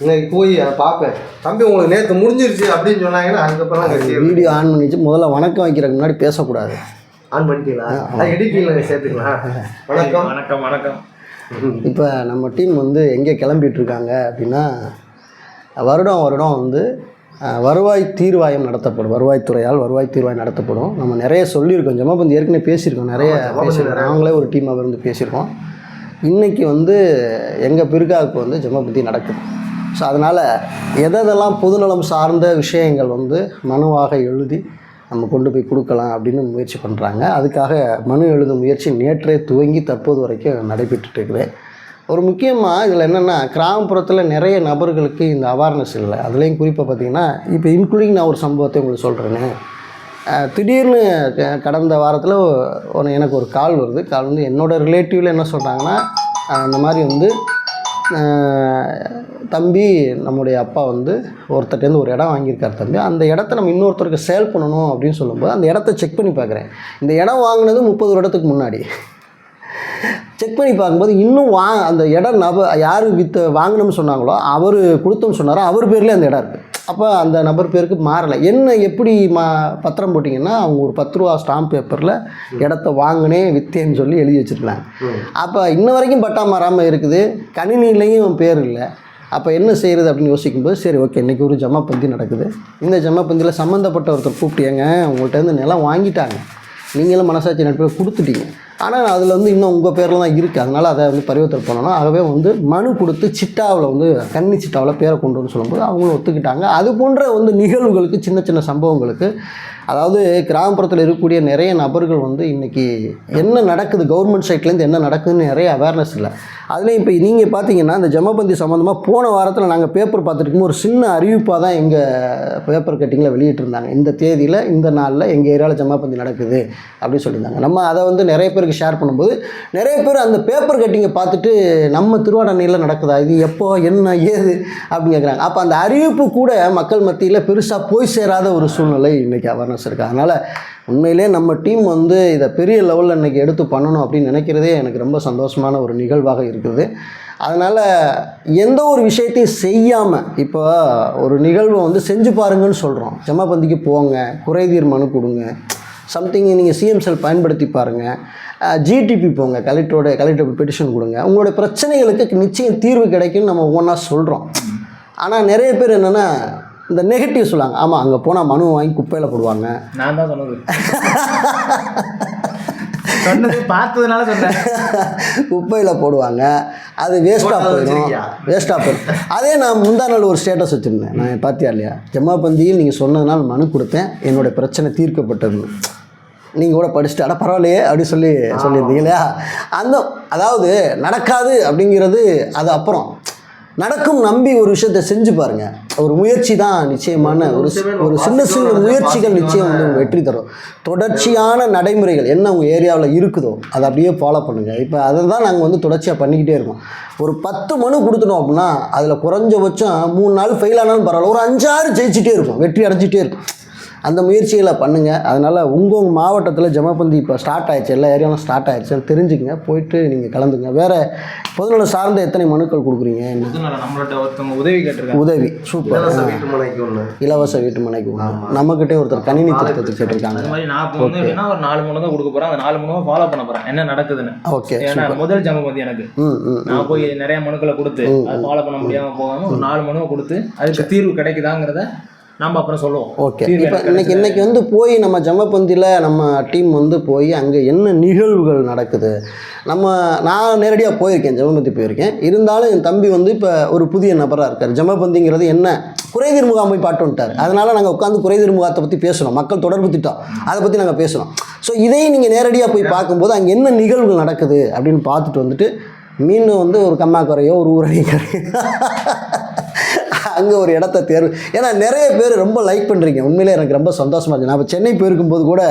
இன்னைக்கு போய் அதை பார்ப்பேன். தம்பி உங்களுக்கு நேற்று முடிஞ்சிருச்சு அப்படின்னு சொன்னாங்கன்னா அதுக்கப்புறம் வீடியோ ஆன் பண்ணிச்சு. முதல்ல வணக்கம் வைக்கிறதுக்கு முன்னாடி பேசக்கூடாது. ஆன் பண்ணிட்டீங்களா? எடிட்டிங்கில் சேர்த்துக்கலாம். வணக்கம். வணக்கம் வணக்கம். இப்போ நம்ம டீம் வந்து எங்கே கிளம்பிட்டு இருக்காங்க அப்படின்னா வருடம் வருடம் வந்து வருவாய் தீர்வாயம் நடத்தப்படும். வருவாய்த்துறையால் வருவாய் தீர்வாயம் நடத்தப்படும். நம்ம நிறைய சொல்லியிருக்கோம். ஜமாபந்தி ஏற்கனவே பேசியிருக்கோம். நிறைய பேசியிருக்கோம். நாங்களே ஒரு டீமாக இருந்து பேசியிருக்கோம். இன்றைக்கி வந்து எங்கள் பிற்காவுக்கு வந்து ஜமாபந்தி நடக்குது. ஸோ அதனால் எதெல்லாம் பொதுநலம் சார்ந்த விஷயங்கள் வந்து மனுவாக எழுதி நம்ம கொண்டு போய் கொடுக்கலாம் அப்படின்னு முயற்சி பண்ணுறாங்க அதுக்காக மனு எழுதும் முயற்சி நேற்றே துவங்கி தற்போது வரைக்கும் நடைபெற்றுட்டு இருக்குது. ஒரு முக்கியமாக இதில் என்னென்னா கிராமப்புறத்தில் நிறைய நபர்களுக்கு இந்த அவேர்னஸ் இல்லை. அதுலேயும் குறிப்பாக பார்த்தீங்கன்னா இப்போ இன்க்ளூடிங் நான் ஒரு சம்பவத்தை உங்களுக்கு சொல்கிறேன்னு திடீர்னு க- கடந்த வாரத்தில் ஒரு எனக்கு ஒரு கால் வருது. கால் வந்து என்னோடய ரிலேட்டிவில் என்ன சொல்கிறாங்கன்னா அந்த மாதிரி வந்து தம்பி நம்முடைய அப்பா வந்து ஒருத்தர்ட்டேருந்து ஒரு இடம் வாங்கியிருக்கார் தம்பி. அந்த இடத்த நம்ம இன்னொருத்தருக்கு சேல் பண்ணணும் அப்படின்னு சொல்லும்போது அந்த இடத்த செக் பண்ணி பார்க்குறேன். இந்த இடம் வாங்கினது முப்பது வருடத்துக்கு முன்னாடி. செக் பண்ணி பார்க்கும்போது இன்னும் வா அந்த இடம் நப யார் விற்று வாங்கணும்னு சொன்னாங்களோ அவர் கொடுத்தோம்னு சொன்னாரோ அவர் பேர்லேயே அந்த இடம் இருக்குது அப்போ அந்த நபர் பேருக்கு மாறலை. என்ன எப்படி மா பத்திரம் போட்டிங்கன்னா அவங்க ஒரு பத்து ரூபா ஸ்டாம்ப் பேப்பரில் இடத்த வாங்கினேன் விற்றேன்னு சொல்லி எழுதி வச்சுருக்காங்க அப்போ இன்ன வரைக்கும் பட்டா மாறாமல் இருக்குது. கணினிலையும் பேர் இல்லை. அப்போ என்ன செய்கிறது அப்படின்னு யோசிக்கும்போது சரி ஓகே இன்றைக்கி ஒரு ஜமாப்பந்தி நடக்குது. இந்த ஜமாப்பந்தியில் சம்மந்தப்பட்ட ஒருத்தர் கூப்பிட்டியங்க உங்கள்கிட்ட நிலம் வாங்கிட்டாங்க. நீங்களும் மனசாட்சி நட்பில் கொடுத்துட்டீங்க. ஆனால் அதில் வந்து இன்னும் உங்கள் பேரில் தான் இருக்குது அதனால் அதை வந்து பரிவர்த்தனை பண்ணணும். ஆகவே வந்து மனு கொடுத்து சிட்டாவில் வந்து கன்னி சிட்டாவில் பேரை கொண்டு வந்து சொல்லும்போது அவங்களும் ஒத்துக்கிட்டாங்க. அது போன்ற வந்து நிகழ்வுகளுக்கு சின்ன சின்ன சம்பவங்களுக்கு அதாவது கிராமப்புறத்தில் இருக்கக்கூடிய நிறைய நபர்கள் வந்து இன்றைக்கி என்ன நடக்குது? கவர்மெண்ட் சைட்லேருந்து என்ன நடக்குதுன்னு நிறைய அவேர்னஸ் இல்லை. அதுலேயும் இப்போ நீங்கள் பார்த்தீங்கன்னா இந்த ஜமபந்தி சம்மந்தமாக போன வாரத்தில் நாங்கள் பேப்பர் பார்த்துட்டு ஒரு சின்ன அறிவிப்பாக தான் எங்கள் பேப்பர் கட்டிங்கில் வெளியிட்டிருந்தாங்க. இந்த தேதியில் இந்த நாளில் எங்கள் ஏரியாவில் ஜமாபந்தி நடக்குது அப்படின்னு சொல்லியிருந்தாங்க. நம்ம அதை வந்து நிறைய பேருக்கு ஷேர் பண்ணும்போது நிறைய பேர் அந்த பேப்பர் கட்டிங்கை பார்த்துட்டு நம்ம திருவாடனையில் நடக்குதா? இது எப்போ என்ன ஏது? அப்படின்னு கேட்குறாங்க அப்போ அந்த அறிவிப்பு கூட மக்கள் மத்தியில் பெருசாக போய் சேராத ஒரு சூழ்நிலை இன்றைக்கி அவர்னஸ் இருக்குது அதனால் உண்மையிலே நம்ம டீம் வந்து இதை பெரிய லெவலில் இன்றைக்கி எடுத்து பண்ணணும் அப்படின்னு நினைக்கிறதே எனக்கு ரொம்ப சந்தோஷமான ஒரு நிகழ்வாக இருக்குது அதனால் எந்த ஒரு விஷயத்தையும் செய்யாமல் இப்போ ஒரு நிகழ்வை வந்து செஞ்சு பாருங்கன்னு சொல்கிறோம் ஜமாபந்திக்கு போங்க குறைதீர் மனு கொடுங்க சம்திங் நீங்கள் சிஎம் செல் பயன்படுத்தி பாருங்கள் ஜிடிபி போங்க கலெக்டரோட கலெக்டர் பெட்டிஷன் கொடுங்க. உங்களுடைய பிரச்சனைகளுக்கு நிச்சயம் தீர்வு கிடைக்கும்னு நம்ம ஒவ்வொன்றா சொல்கிறோம் ஆனால் நிறைய பேர் என்னென்னா இந்த நெகட்டிவ் சொல்லுவாங்க. ஆமாம் அங்கே போனால் மனு வாங்கி குப்பையில் போடுவாங்க. நான் தான் சொன்னது. சொன்னது பார்த்ததுனால சொன்னேன். குப்பையில் போடுவாங்க. அது வேஸ்ட்டாக போயிடும்? வேஸ்ட்டாக போயிடும் அதே நான் முந்தா நாள் ஒரு ஸ்டேட்டஸ் வச்சுருந்தேன். நான் பார்த்தியா இல்லையா? ஜமாபந்தியில் நீங்கள் சொன்னதுனால மனு கொடுத்தேன். என்னோட பிரச்சனை தீர்க்கப்பட்டதுன்னு நீங்கள் கூட படிச்சுட்டு அட பரவாயில்லையே அப்படி சொல்லி சொல்லியிருந்தீங்க இல்லையா? அந்த அதாவது நடக்காது அப்படிங்கிறது அது அப்புறம். நடக்கும் நம்பி ஒரு விஷயத்த செஞ்சு பாருங்க. ஒரு முயற்சி தான் நிச்சயமான ஒரு ஒரு சின்ன சின்ன முயற்சிகள் நிச்சயம் வந்து வெற்றி தரும். தொடர்ச்சியான நடைமுறைகள் என்ன உங்கள் ஏரியாவில் இருக்குதோ அதை அப்படியே ஃபாலோ பண்ணுங்கள் இப்போ அதை தான் நாங்கள் வந்து தொடர்ச்சியாக பண்ணிக்கிட்டே இருக்கோம். ஒரு பத்து மனு கொடுத்துட்டோம் அப்படின்னா அதில் குறைஞ்சபட்சம் மூணு நாள் ஃபெயில் ஆனாலும் பரவாயில்ல. ஒரு அஞ்சாறு ஜெயிச்சிட்டே இருக்கும் வெற்றி அடைஞ்சிட்டே இருக்கும் அந்த முயற்சிகளை பண்ணுங்கள் அதனால் உங்கள் உங்கள் மாவட்டத்தில் ஜமாபந்தி இப்போ ஸ்டார்ட் ஆயிடுச்சு. எல்லா ஏரியாவும் ஸ்டார்ட் ஆயிடுச்சு தெரிஞ்சுக்கங்க. போயிட்டு நீங்கள் கலந்துங்க. வேறு பொதுநல சார்ந்த எத்தனை மனுக்கள் கொடுக்குறீங்க? உதவி உதவி. சூப்பர். இலவச வீட்டு மனைக்கு ஒன்று இலவச வீட்டு மனைக்கு ஒன்று நம்மக்கிட்டே ஒருத்தர் கணினி திருத்தத்துக்கு கேட்டிருக்காங்க. அது மாதிரி நான் இப்போ வந்து எப்படின்னா ஒரு நாலு மணி தான் கொடுக்க போறேன் அந்த நாலு மணி ஃபாலோ பண்ண போறேன் என்ன நடக்குதுன்னு. ஓகே ஏன்னா முதல் ஜமபந்தி எனக்கு. நான் போய் நிறைய மனுக்களை கொடுத்து அது ஃபாலோ பண்ண முடியாம போகாம ஒரு நாலு மனுவை கொடுத்து அதுக்கு தீர்வு கிடைக்குதாங்கிறத நம்ம அப்புறம் சொல்லுவோம். ஓகே. இப்போ இன்னைக்கு இன்னைக்கு வந்து போய் நம்ம ஜம்மப்பந்தியில் நம்ம டீம் வந்து போய் அங்கே என்ன நிகழ்வுகள் நடக்குது? நம்ம நான் நேரடியாக போயிருக்கேன் ஜம்மபந்தி போயிருக்கேன். இருந்தாலும் என் தம்பி வந்து இப்போ ஒரு புதிய நபராக இருக்கார். ஜம்மபந்திங்கிறது என்ன? குறைதீர் முகாம் போய் பாட்டு வந்துட்டார். அதனால் நாங்கள் உட்காந்து குறைதீர் முகாத்தை பற்றி பேசுகிறோம் மக்கள் தொடர்பு திட்டம். அதை பற்றி நாங்கள் பேசுகிறோம் ஸோ இதையும் நீங்கள் நேரடியாக போய் பார்க்கும்போது அங்கே என்ன நிகழ்வுகள் நடக்குது அப்படின்னு பார்த்துட்டு வந்துட்டு மீன் வந்து ஒரு கம்மாக்கரையோ ஒரு ஊரணி அங்கே ஒரு இடத்த தேர்வு. ஏன்னா நிறைய பேர் ரொம்ப லைக் பண்ணுறீங்க உண்மையிலே எனக்கு ரொம்ப சந்தோஷமா இருந்துச்சு. நான் சென்னை போயிருக்கும்போது கூட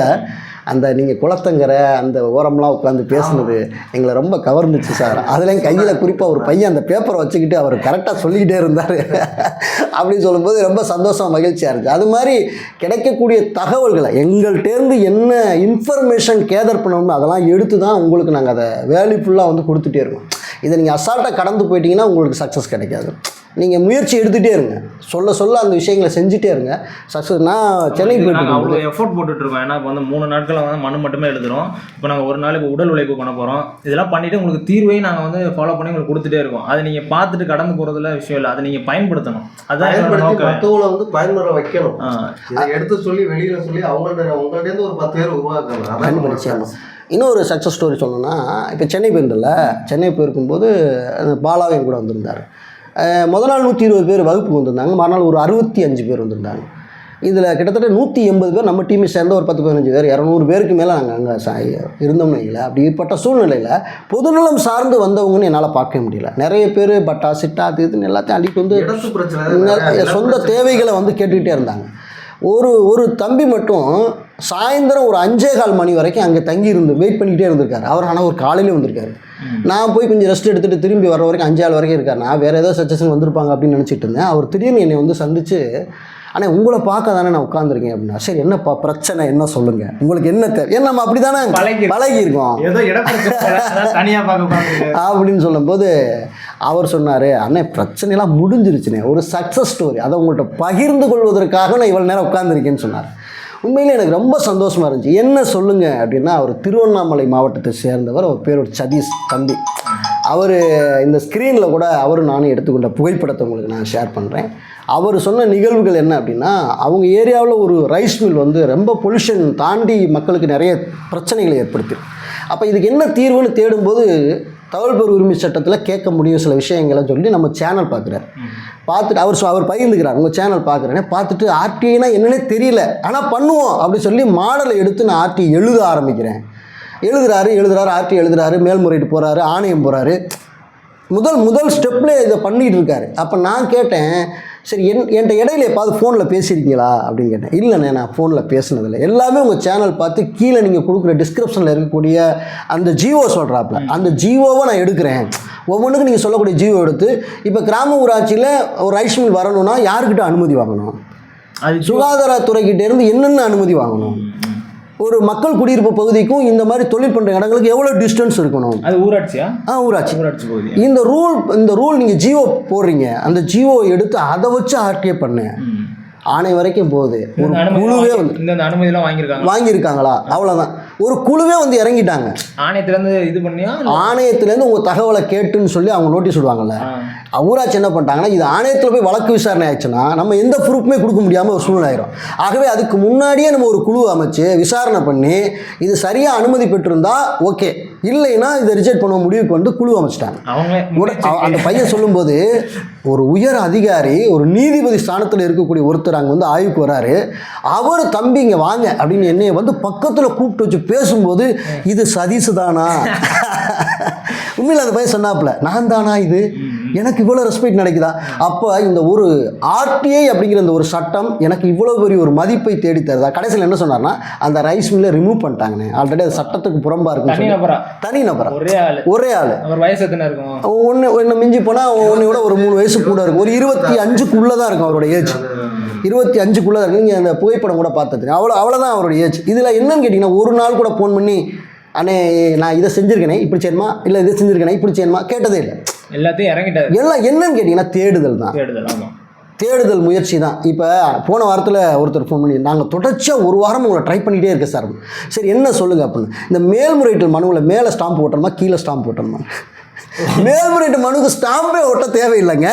அந்த நீங்கள் குளத்தங்கரை அந்த ஓரம்லாம் உட்காந்து பேசுனது எங்களை ரொம்ப கவர்ந்துச்சு சார் அதுலேயும் கையில் குறிப்பாக ஒரு பையன் அந்த பேப்பரை வச்சுக்கிட்டு அவர் கரெக்டாக சொல்லிக்கிட்டே இருந்தார். அப்படின்னு சொல்லும்போது ரொம்ப சந்தோஷம் மகிழ்ச்சியாக இருந்துச்சு. அது மாதிரி கிடைக்கக்கூடிய தகவல்களை எங்கள்கிட்டேருந்து என்ன இன்ஃபர்மேஷன் கேதர் பண்ணணுமோ அதெல்லாம் எடுத்து தான் உங்களுக்கு நாங்கள் அதை வேல்யூஃபுல்லாக வந்து கொடுத்துட்டே இருக்கோம். இதை நீங்கள் அசால்ட்டாக கடந்து போயிட்டீங்கன்னா உங்களுக்கு சக்ஸஸ் கிடைக்காது. நீங்கள் முயற்சி எடுத்துகிட்டே இருங்க. சொல்ல சொல்ல அந்த விஷயங்களை செஞ்சுட்டே இருங்க. சக்ஸஸ் நான் சென்னை இதுக்கு போயிட்டு அவ்வளோ எஃபோர்ட் போட்டுட்டு இருக்கோம் ஏன்னா இப்போ வந்து மூணு நாட்கள் வந்து மனு மட்டுமே எழுதுறோம். இப்போ நாங்கள் ஒரு நாளைக்கு உடல் உழைப்பு பண்ண போகிறோம் இதெல்லாம் பண்ணிட்டு உங்களுக்கு தீர்வையும் நாங்கள் வந்து ஃபாலோ பண்ணி உங்களுக்கு கொடுத்துட்டே இருக்கோம். அதை நீங்கள் பார்த்துட்டு கடந்து போகிறதுல விஷயம் இல்லை. அதை நீங்கள் பயன்படுத்தணும். அதுதான் பயன்படுத்தி நோக்கம். மற்றவங்களை வந்து பயன்பெற வைக்கணும். இதை எடுத்து சொல்லி வெளியில சொல்லி அவங்கள்ட்ட உங்கள்ட்ட இருந்து ஒரு பத்து பேர் உருவாக்கணும் அதான் நிச்சயமா. இன்னொரு சக்ஸஸ் ஸ்டோரி சொல்லணும்னா இப்போ சென்னை போயிருந்தல சென்னை போயிருக்கும்போது பாலாவையும் கூட வந்திருந்தார். அஹ் முத நாள் நூற்றி இருபது பேர் வகுப்புக்கு வந்திருந்தாங்க. மறுநாள் ஒரு அறுபத்தி அஞ்சு பேர் வந்திருந்தாங்க. இதில் கிட்டத்தட்ட நூற்றி எண்பது பேர் நம்ம டீமை சேர்ந்த ஒரு பத்து பதினஞ்சு பேர் இரநூறு பேருக்கு மேலே நாங்கள் அங்கே சா இருந்தோம்னு வைங்களேன். அப்படிப்பட்ட சூழ்நிலையில் பொதுநலம் சார்ந்து வந்தவங்கன்னு என்னால் பார்க்க முடியல. நிறைய பேர் பட்டா சிட்டா அது இதுன்னு எல்லாத்தையும் அள்ளிட்டு வந்து சொந்த. தேவைகளை வந்து கேட்டுக்கிட்டே இருந்தாங்க. ஒரு ஒரு தம்பி மட்டும் சாயந்தரம் ஒரு அஞ்சே கால் மணி வரைக்கும் அங்கே தங்கி இருந்து வெயிட் பண்ணிக்கிட்டே இருந்திருக்காரு. அவர் ஆனால் ஒரு காலையிலே வந்திருக்காரு. நான் போய் கொஞ்சம் ரெஸ்ட் எடுத்துகிட்டு திரும்பி வர வரைக்கும் அஞ்சு ஆள் வரைக்கும் இருக்கார். நான் வேறு ஏதோ சஜஷன் வந்திருப்பாங்க அப்படின்னு நினச்சிட்டு இருந்தேன். அவர் திடீர்னு என்னை வந்து சந்திச்சு ஆனால் உங்களை பார்க்க தானே நான் உட்காந்துருக்கேன் அப்படின்னா சரி என்னப்பா பிரச்சனை? என்ன சொல்லுங்கள் உங்களுக்கு என்ன தேவை? ஏன்னா நம்ம அப்படி தானே பழகி- இருக்கோம் அப்படின்னு சொல்லும்போது அவர் சொன்னார் அண்ணே பிரச்சனையெல்லாம் முடிஞ்சிருச்சுனே ஒரு சக்ஸஸ் ஸ்டோரி அதை உங்கள்கிட்ட பகிர்ந்து கொள்வதற்காக நான் இவ்வளோ நேரம் உட்காந்துருக்கேன்னு சொன்னார். உண்மையிலே எனக்கு ரொம்ப சந்தோஷமாக இருந்துச்சு. என்ன சொல்லுங்கள் அப்படின்னா அவர் திருவண்ணாமலை மாவட்டத்தை சேர்ந்தவர் அவர் பேர் ஒரு சதீஷ் தம்பி. அவர் இந்த ஸ்க்ரீனில் கூட அவரும் நானும் எடுத்துக்கொண்ட புகைப்படத்தை உங்களுக்கு நான் ஷேர் பண்ணுறேன் அவர் சொன்ன நிகழ்வுகள் என்ன அப்படின்னா அவங்க ஏரியாவில் ஒரு ரைஸ் மில் வந்து ரொம்ப பொல்யூஷன் தாண்டி மக்களுக்கு நிறைய பிரச்சனைகளை ஏற்படுத்தி அப்போ இதுக்கு என்ன தீர்வுன்னு தேடும்போது தகவல் பெரு உரிமை சட்டத்தில் கேட்க முடியும் சில விஷயங்களை சொல்லி நம்ம சேனல் பார்க்குறாரு. பார்த்துட்டு அவர் சொ- அவர் பகிர்ந்துக்கிறார். உங்கள் சேனல் பார்க்குறேனே பார்த்துட்டு ஆர்டிஐனா என்னன்னே தெரியல. ஆனால் பண்ணுவோம் அப்படி சொல்லி மாடலை எடுத்து நான் ஆர்டி எழுத ஆரம்பிக்கிறேன். எழுதுறாரு எழுதுறாரு ஆர்டி எழுதுறாரு மேல்முறையீடு போகிறாரு ஆணையம் போகிறாரு முதல் முதல் ஸ்டெப்பில் இதை பண்ணிகிட்டு இருக்காரு. அப்போ நான் கேட்டேன் சரி என் என்கிட்ட இடையில எப்பாவது ஃபோனில் பேசியிருக்கீங்களா? அப்படின்னு கேட்டேன். இல்லைண்ணே நான் ஃபோனில் பேசினதில்லை. எல்லாமே உங்கள் சேனல் பார்த்து கீழே நீங்கள் கொடுக்குற டிஸ்கிரிப்ஷனில் இருக்கக்கூடிய அந்த ஜியோ சொல்கிறாப்புல அந்த ஜியோவை நான் எடுக்கிறேன். ஒவ்வொன்றுக்கும் நீங்கள் சொல்லக்கூடிய ஜியோ எடுத்து இப்போ கிராம ஊராட்சியில் ஒரு ரைஸ் மில் வரணும்னா யாருக்கிட்ட அனுமதி வாங்கணும்? அது சுகாதாரத்துறைக்கிட்ட இருந்து என்னென்ன அனுமதி வாங்கணும்? ஒரு மக்கள் குடியிருப்பு பகுதிக்கும் இந்த மாதிரி தொழில் பண்ணுற இடங்களுக்கு எவ்வளோ டிஸ்டன்ஸ் இருக்கணும்? அது ஊராட்சியா? ஆ ஊராட்சி. ஊராட்சி பகுதி. இந்த ரூல் இந்த ரூல் நீங்கள் ஜியோ போடுறீங்க. அந்த ஜியோ எடுத்து அதை வச்சு ஆர்டிஏ பண்ணு. ஆணை வரைக்கும் போகுது. ஒரு குழுவே வந்து இந்த அனுமதியெல்லாம் வாங்கியிருக்காங்க வாங்கியிருக்காங்களா? அவ்வளோதான் ஒரு குழுவே வந்து இறங்கிட்டாங்க. ஆணையத்திலேருந்து இது பண்ணியா? ஆணையத்துலேருந்து உங்கள் தகவலை கேட்டுன்னு சொல்லி அவங்க நோட்டீஸ் விடுவாங்கல்ல. ஊராட்சி என்ன பண்ணிட்டாங்கன்னா இது ஆணையத்தில் போய் வழக்கு விசாரணை ஆயிடுச்சுன்னா நம்ம எந்த ப்ரூஃப்மே கொடுக்க முடியாமல் ஒரு சூழ்நிலை ஆயிரும். ஆகவே அதுக்கு முன்னாடியே நம்ம ஒரு குழு அமைச்சு விசாரணை பண்ணி இது சரியாக அனுமதி பெற்றிருந்தா ஓகே. இல்லைன்னா இதை ரிஜெக்ட் பண்ண முடிவுக்கு வந்து குழு அமைச்சிட்டாங்க. அந்த பையன் சொல்லும்போது ஒரு உயர் அதிகாரி ஒரு நீதிபதி ஸ்தானத்தில் இருக்கக்கூடிய ஒருத்தர் அங்கே வந்து ஆய்வுக்கு வராரு. அவர் தம்பி இங்கே வாங்க அப்படின்னு என்னைய வந்து பக்கத்தில் கூப்பிட்டு வச்சு பேசும்போது இது சதீஷ் தானா? உண்மையில் அந்த பையன் சொன்னாப்புல நான் தானா இது? எனக்கு இவ்வளோ ரெஸ்பெக்ட் கிடைக்குதா அப்போ இந்த ஒரு ஆர்டிஐ அப்படிங்கிற இந்த ஒரு சட்டம் எனக்கு இவ்வளோ பெரிய ஒரு மதிப்பை தேடி தருதா கடைசியில் என்ன சொன்னார்னா அந்த ரைஸ் மில்லை ரிமூவ் பண்ணிட்டாங்கண்ணே. ஆல்ரெடி அது சட்டத்துக்கு புறம்பா நபரா? தனி நபரா? ஒரே ஆளு. ஒரே ஆள். அவர் வயசு எத்தனை இருக்கும்? ஒன்று ஒன்று மிஞ்சி போனால் ஒன்று விட ஒரு மூணு வயசு கூட இருக்கும். ஒரு இருபத்தி அஞ்சுக்குள்ளே தான் இருக்கும் அவரோட ஏஜ் இருபத்தி அஞ்சுக்குள்ளே தான் இருக்கும். நீங்கள் அந்த புகைப்படம் கூட பார்த்தது அவ்வளோ அவ்வளோதான் அவரோட ஏஜ் இதில் என்னன்னு கேட்டிங்கன்னா ஒரு நாள் கூட ஃபோன் பண்ணி அண்ணே நான் இதை செஞ்சுருக்கேனே இப்படி செய்யணுமா? இல்லை இதை செஞ்சுருக்கேனே இப்படி செய்யணுமா? கேட்டதே இல்லை. எல்லாத்தையும் இறங்கிட்டாரு எல்லாம் என்னன்னு கேட்டிங்கன்னா தேடுதல் தான். தேடுதல் ஆமா. தேடுதல் முயற்சி தான். இப்போ போன வாரத்தில் ஒருத்தர் ஃபோன் பண்ணி நாங்கள் தொடர்ச்சியாக ஒரு வாரம் உங்களை ட்ரை பண்ணிகிட்டே இருக்க சார் சரி என்ன சொல்லுங்கள் அப்படின்னு. இந்த மேல்முறையீட்டு மனுவில் மேலே ஸ்டாம்ப் ஓட்டணுமா கீழே ஸ்டாம்ப் ஓட்டணுமா? மேல்முறையீட்டு மனுக்கு ஸ்டாம்பே ஒட்ட தேவையில்லைங்க.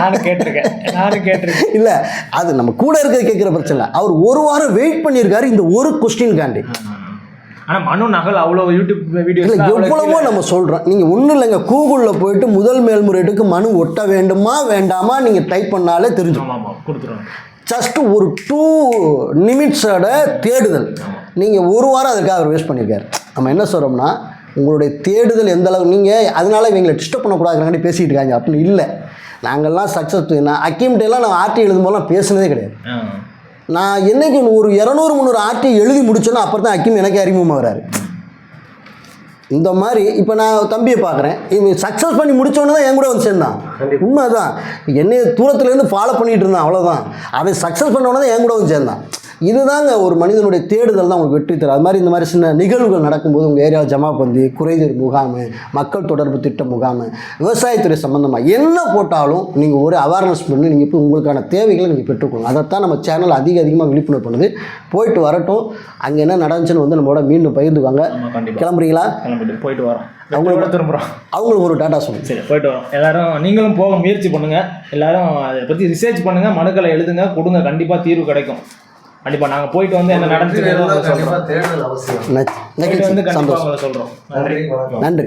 நானும் கேட்டிருக்கேன். நானும் கேட்டிருக்கேன். இல்லை அது நம்ம கூட இருக்கிறது கேட்குற பிரச்சனை இல்லை. அவர் ஒரு வாரம் வெயிட் பண்ணியிருக்காரு இந்த ஒரு கொஸ்டின்காண்டி ஆனா மனு நகல் அவ்வளவு யூடியூப் வீடியோஸ் எவ்வளவோ நம்ம சொல்கிறோம் நீங்கள் ஒன்றும் இல்லைங்க. கூகுளில் போயிட்டு முதல் மேல்முறையீட்டுக்கு மனு ஒட்ட வேண்டுமா வேண்டாமா நீங்கள் டைப் பண்ணாலே தெரிஞ்சுக்கும் ஆமா ஆமா கொடுத்துருவோம் ஜஸ்ட் ஒரு டூ நிமிட்ஸோட தேடுதல். நீங்கள் ஒரு வாரம் அதுக்காக அவர் வேஸ்ட் பண்ணியிருக்காரு நம்ம என்ன சொல்கிறோம்னா உங்களுடைய தேடுதல் எந்த அளவு நீங்கள் அதனால இவங்களை டிஸ்டர்ப் பண்ணக்கூடாதுங்காண்டி பேசிகிட்டு இருக்காங்க. அப்படின்னு இல்லை. நாங்கள்லாம் சக்ஸஸ் நான் அக்கிம்கிட்டலாம் நான் ஆர்டி எழுதும் போதெல்லாம் பேசுனதே கிடையாது. நான் என்னைக்கு ஒரு இரநூறு முந்நூறு ஆர்டி எழுதி முடிச்சோன்னா அப்புறம் தான் அக்கிம் எனக்கு அறிமுகமாக வராரு இந்த மாதிரி இப்போ நான் தம்பியை பார்க்குறேன் இவன் சக்ஸஸ் பண்ணி முடிச்சோன்னு தான் என் கூட வந்து சேர்ந்தான். உண்மை தான் என்னைய தூரத்துலேருந்து ஃபாலோ பண்ணிகிட்டு இருந்தான் அவ்வளோதான் அவன் சக்ஸஸ் பண்ணவொடனே தான் என் கூட வந்து சேர்ந்தான். இதுதாங்க ஒரு மனிதனுடைய தேடுதல் தான் உங்களுக்கு வெற்றி தரும். அது மாதிரி இந்த மாதிரி சின்ன நிகழ்வுகள் நடக்கும்போது உங்கள் ஏரியாவில் ஜமாபந்தி குறைதீர் முகாம் மக்கள் தொடர்பு திட்ட முகாம் விவசாயத்துறை சம்மந்தமாக என்ன போட்டாலும் நீங்கள் ஒரு அவேர்னஸ் பண்ணி நீங்கள் இப்போ உங்களுக்கான தேவைகளை நீங்கள் பெற்றுக்கோங்க. அதைத்தான் நம்ம சேனல் அதிக அதிகமாக விழிப்புணர்வு பண்ணுது. போயிட்டு வரட்டும். அங்கே என்ன நடந்துச்சுன்னு வந்து நம்மளோட மீண்டும் கண்டிப்பாக கிளம்புறீங்களா? கிளம்பிட்டு போயிட்டு வரோம். அவங்களோட திரும்புகிறோம் அவங்களுக்கு ஒரு டாட்டா சொல்லுங்கள் சரி போயிட்டு வரோம். எல்லாரும் நீங்களும் போக முயற்சி பண்ணுங்க. எல்லாரும் அதை பற்றி ரிசர்ச் பண்ணுங்க. மனுக்களை எழுதுங்க. கொடுங்க. கண்டிப்பாக தீர்வு கிடைக்கும். கண்டிப்பாக நாங்கள் போயிட்டு வந்து என்ன நடந்துச்சு கண்டிப்பா சொல்கிறோம் நன்றி. நன்றி.